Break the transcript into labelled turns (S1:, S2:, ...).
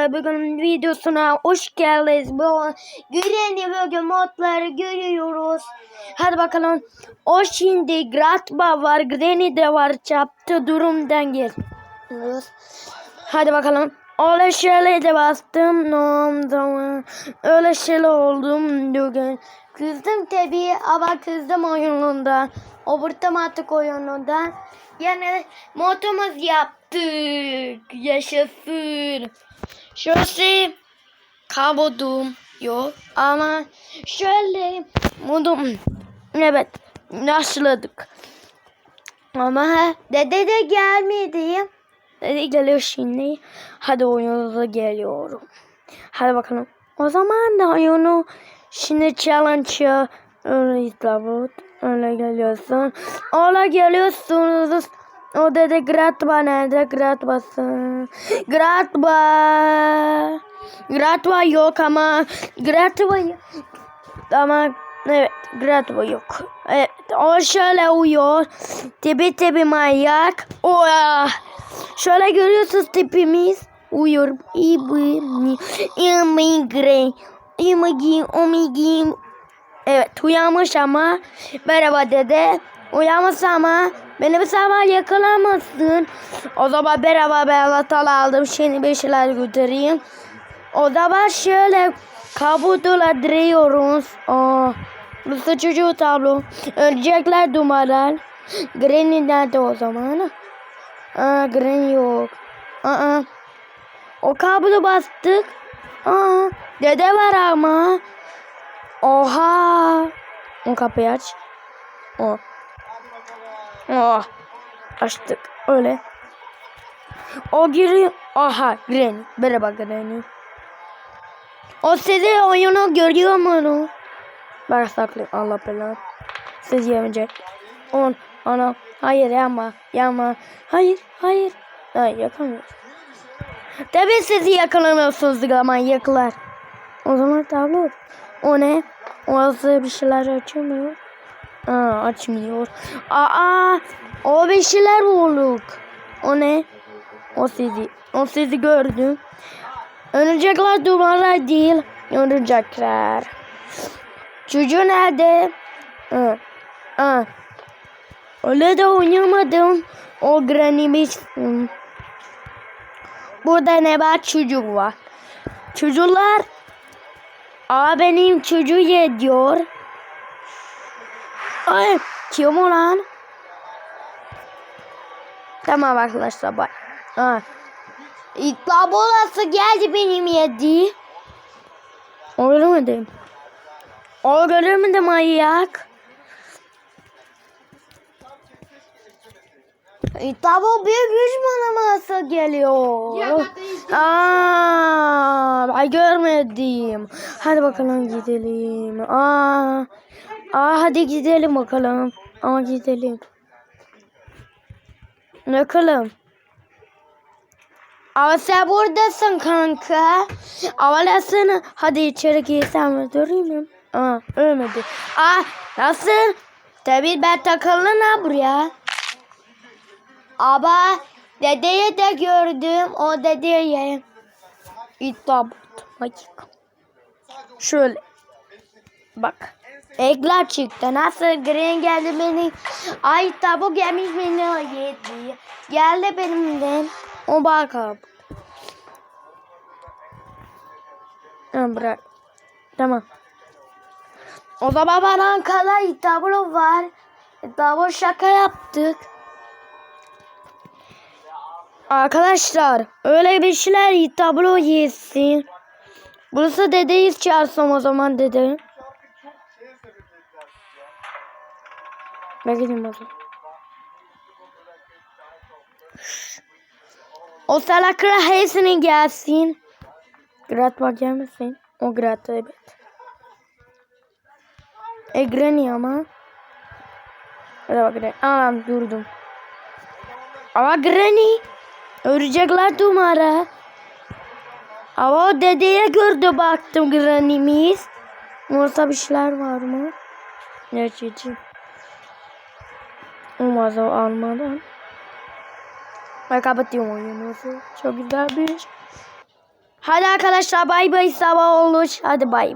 S1: arkadaşlar bugün videosuna hoş geldiniz. Bu güvenli bölge modları görüyoruz. Hadi bakalım. O şimdi Gratba var, Granny de var. Çaptı durumdan geliyoruz. Hadi bakalım. Öyle şöyle de bastım. No, zaman. Öyle şöyle oldum bugün. Kızdım tabii ama kızdım oyununda. Otomatik oyununda. Yani motomuz yaptık. Yaşasın. Şöyle kabudum yok ama şöyle modum evet başladık. Ama dede de gelmedi. Dede geliyor şimdi. Hadi oyunumuza geliyorum. Hadi bakalım. O zaman da oyunu şimdi challenge'ı öyle izlabut. Öyle geliyorsun. Öyle geliyorsunuz. O dede Gratba nerede? Gratba'sın. Gratba. Gratba yok ama Gratba yok. Ama evet Gratba yok. Evet o şöyle uyuyor. Tipi tipi manyak. Oya. Şöyle görüyorsunuz tipimiz. Uyuyor. İbni. İmigre. İmigi. Omigi. Evet uyanmış ama. Merhaba dede. Uyanmış ama. Beni bir sabah yakalamazsın. O zaman merhaba ben Latal aldım. Şimdi bir şeyler götüreyim. O zaman şöyle kabutula duruyoruz. Aa, bu çocuğu tablo. Ölecekler dumalar. Granny nerede o zaman? Aa, Granny yok. Aa, o kablo bastık. Aa, dede var ama. Oha. O kapıyı aç. O. Oh. Açtık. Öyle. O giriyor. Aha Granny. Merhaba Granny. O sizi oyunu görüyor mu? Ben saklı. Allah belanı. Siz yemeyecek. On. Ana. Hayır yapma. Yapma. Hayır. Hayır. Hayır yakamıyoruz. Tabii sizi yakalamıyorsunuz ama yaklar. O zaman tablo. O ne? Orası bir şeyler açamıyor. Aa, açmıyor. Aa, o bir şeyler bulduk. O ne? O sizi. O sizi gördüm. Ölecekler duvarlar değil. Ölecekler. Çocuğu nerede? Aa, aa. Öyle de oynamadım. O granny'miş. Hmm. Burada ne var? Çocuk var. Çocuklar. Aa benim çocuğu yediyor. Ay kim o lan? Tamam arkadaşlar bak. Ha. İkla bolası geldi benim yedi. O göremedim. O göremedim manyak. İkla bu büyük düşman aması geliyor. Aa, ben görmedim. Hadi bakalım gidelim. Aa. Aa hadi gidelim bakalım. Aa gidelim. Bakalım. Ama sen buradasın kanka. Avalasın. Hadi içeri girsem? Durayım? Aa ölmedi. Aa nasıl? Tabii ben takıldın ha buraya. Ama dedeyi de gördüm. O dedeye. İtabut. Dakika. Şöyle. Bak. Ekler çıktı. Nasıl green geldi beni. Ay tabu gelmiş beni yedi. Geldi benimden. O bakalım. Ha, bırak. Tamam. O zaman bana kala tablo var. Tablo şaka yaptık. Arkadaşlar öyle bir şeyler tablo yesin. Burası dedeyiz çağırsam o zaman dede. Bekleyin bakalım. O salaklar hepsinin gelsin. Grat var gelmesin. O Grat evet. E Granny ama. Hadi bak Granny. Aa durdum. Ama Granny. Ölecekler dumara. Ama o dedeye gördü baktım Granny'miz. Orada bir şeyler var mı? Gerçekten. Olmaz o almadan. Ben kapatıyorum oyunu. Çok güzel bir. Hadi arkadaşlar bay bay sabah olur. Hadi bay bay.